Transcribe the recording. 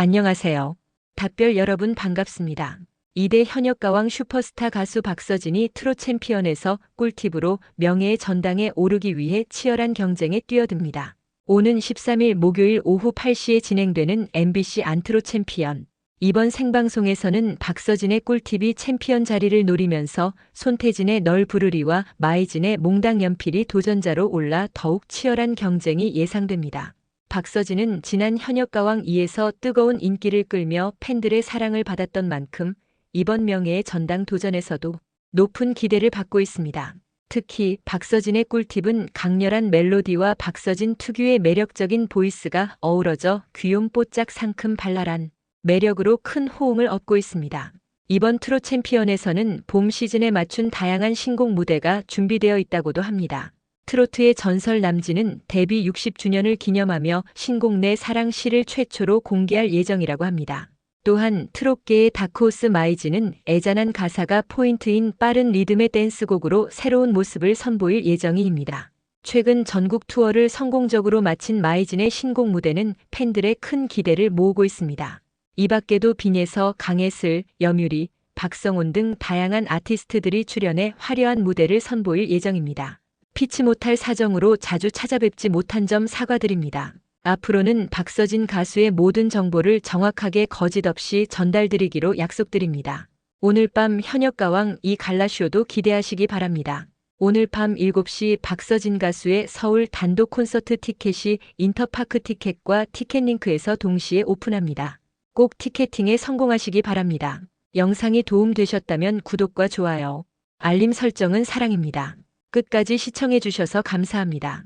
안녕하세요. 답별 여러분 반갑습니다. 2대 현역가왕 슈퍼스타 가수 박서진이 트롯 챔피언에서 꿀팁으로 명예의 전당에 오르기 위해 치열한 경쟁에 뛰어듭니다. 오는 13일 목요일 오후 8시에 진행되는 MBC 안트로 챔피언. 이번 생방송에서는 박서진의 꿀팁이 챔피언 자리를 노리면서 손태진의 널 부르리와 마이진의 몽당 연필이 도전자로 올라 더욱 치열한 경쟁이 예상됩니다. 박서진은 지난 현역가왕 2에서 뜨거운 인기를 끌며 팬들의 사랑을 받았던 만큼 이번 명예의 전당 도전에서도 높은 기대를 받고 있습니다. 특히 박서진의 꿀팁은 강렬한 멜로디와 박서진 특유의 매력적인 보이스가 어우러져 귀염 뽀짝 상큼 발랄한 매력으로 큰 호응을 얻고 있습니다. 이번 트롯 챔피언에서는 봄 시즌에 맞춘 다양한 신곡 무대가 준비되어 있다고도 합니다. 트로트의 전설 남진은 데뷔 60주년을 기념하며 신곡 내 사랑 시를 최초로 공개할 예정이라고 합니다. 또한 트롯계의 다크호스 마이즈는 애잔한 가사가 포인트인 빠른 리듬의 댄스곡으로 새로운 모습을 선보일 예정입니다. 최근 전국 투어를 성공적으로 마친 마이진의 신곡 무대는 팬들의 큰 기대를 모으고 있습니다. 이 밖에도 빈에서 강혜슬, 염유리, 박성훈 등 다양한 아티스트들이 출연해 화려한 무대를 선보일 예정입니다. 피치 못할 사정으로 자주 찾아뵙지 못한 점 사과드립니다. 앞으로는 박서진 가수의 모든 정보를 정확하게 거짓 없이 전달드리기로 약속드립니다. 오늘 밤 현역가왕 이 갈라쇼도 기대하시기 바랍니다. 오늘 밤 7시 박서진 가수의 서울 단독 콘서트 티켓이 인터파크 티켓과 티켓링크에서 동시에 오픈합니다. 꼭 티켓팅에 성공하시기 바랍니다. 영상이 도움되셨다면 구독과 좋아요, 알림 설정은 사랑입니다. 끝까지 시청해주셔서 감사합니다.